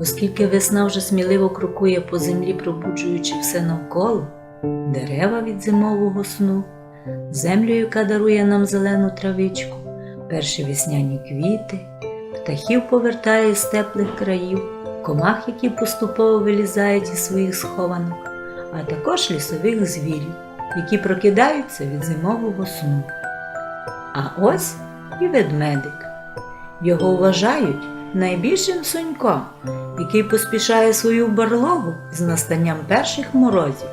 Оскільки весна вже сміливо крокує по землі, пробуджуючи все навколо, дерева від зимового сну, землю, яка дарує нам зелену травичку, перші весняні квіти, птахів повертає з теплих країв, комах, які поступово вилізають із своїх схованок, а також лісових звірів, які прокидаються від зимового сну. А ось і ведмедик. Його вважають найбільшим соньком, який поспішає свою барлогу з настанням перших морозів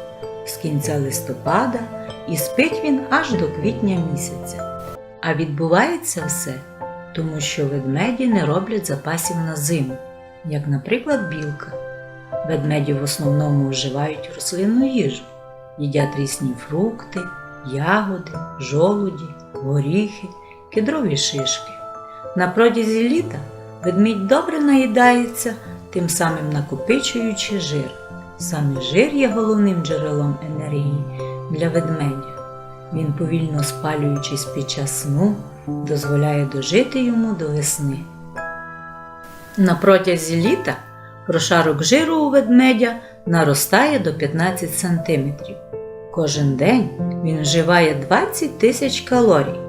з кінця листопада і спить він аж до квітня місяця. А відбувається все, тому що ведмеді не роблять запасів на зиму, як, наприклад, білка. Ведмеді в основному вживають рослинну їжу, їдять різні фрукти, ягоди, жолуді, горіхи, кедрові шишки. На протязі літа ведмідь добре наїдається, тим самим накопичуючи жир. Саме жир є головним джерелом енергії для ведмедя. Він, повільно спалюючись під час сну, дозволяє дожити йому до весни. На протязі літа прошарок жиру у ведмедя наростає до 15 см. Кожен день він вживає 20 тисяч калорій.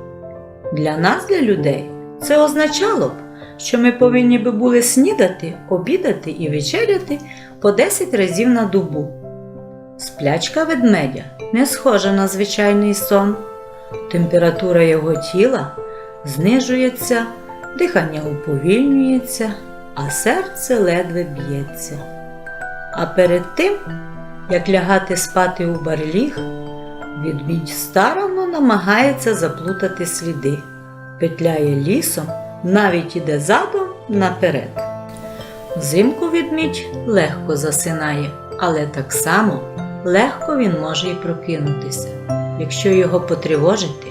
Для нас, для людей, це означало б, що ми повинні би були снідати, обідати і вечеряти по 10 разів на добу. Сплячка ведмедя не схожа на звичайний сон. Температура його тіла знижується, дихання уповільнюється, а серце ледве б'ється. А перед тим, як лягати спати у барліг, відмідь старанно намагається заплутати сліди, петляє лісом, навіть іде задом наперед. Взимку відмідь легко засинає, але так само легко він може і прокинутися. Якщо його потривожити,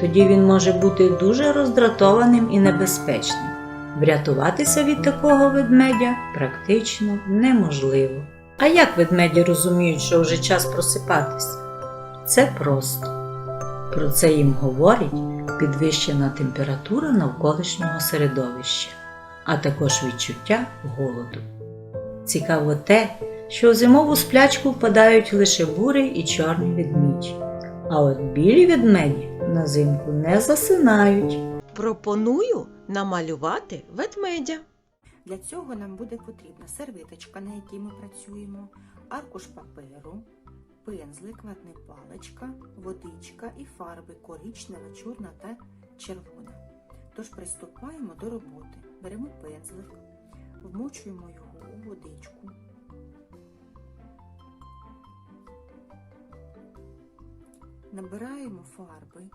тоді він може бути дуже роздратованим і небезпечним. Врятуватися від такого ведмедя практично неможливо. А як ведмеді розуміють, що вже час просипатися? Це просто. Про це їм говорить підвищена температура навколишнього середовища, а також відчуття голоду. Цікаво те, що у зимову сплячку впадають лише бурий і чорний ведмідь, а от білі ведмеді на зимку не засинають. Пропоную намалювати ведмедя. Для цього нам буде потрібна сервиточка, на якій ми працюємо, аркуш паперу, пензлик, ватна паличка, водичка і фарби коричнева, чорна та червона. Тож приступаємо до роботи. Беремо пензлик, вмочуємо його у водичку. Набираємо фарби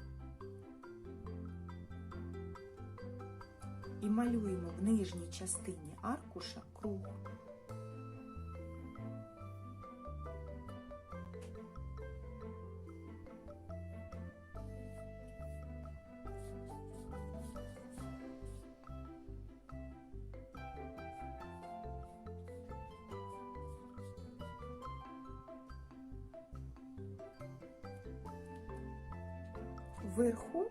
і малюємо в нижній частині аркуша круг. Вверху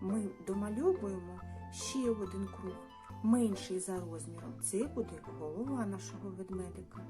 ми домальовуємо ще один круг, менший за розміром. Це буде голова нашого ведмедика.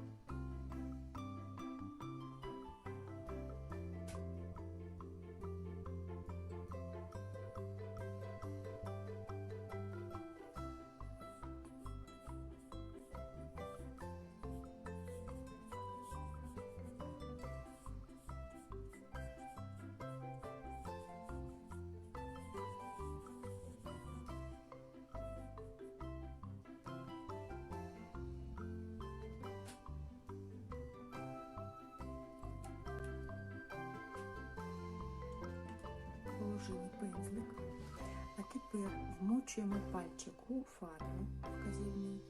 Положили пензлик. А тепер вмочуємо пальчик у фарбу вказівний.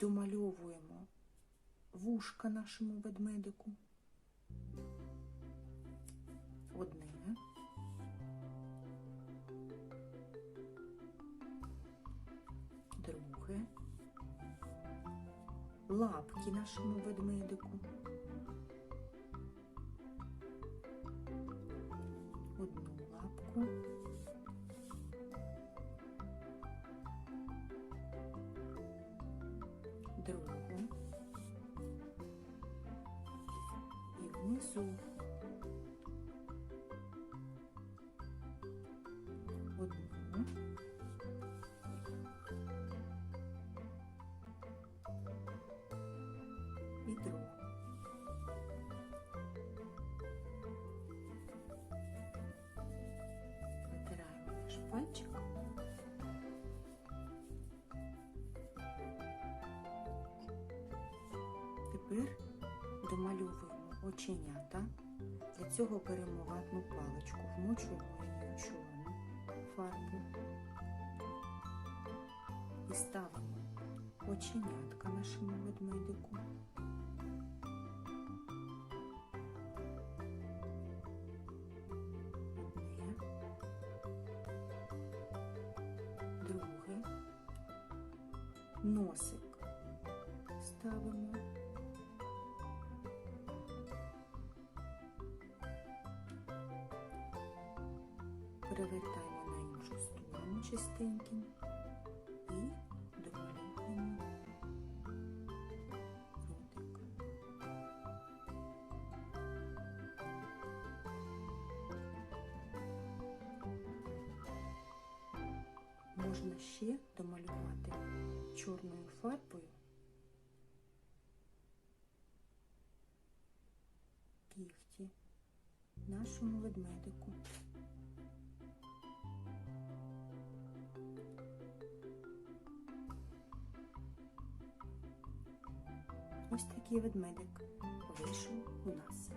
Домальовуємо вушка нашому ведмедику. Одне. Друге. Лапки нашому ведмедику. другу і внизу. Одну. І другу. Витираємо наш пальчик. Тепер домальовуємо оченята. Для цього беремо ватну паличку, вмочуємо її у чорну фарбу і ставимо оченятка нашому ведмедику. Друге, носик ставимо. Перевертаємо на іншу сторону частинки і домалюємо ротик. Можна ще домалювати чорною фарбою кігті нашому ведмедику. Ось такий ведмедик вийшов у нас.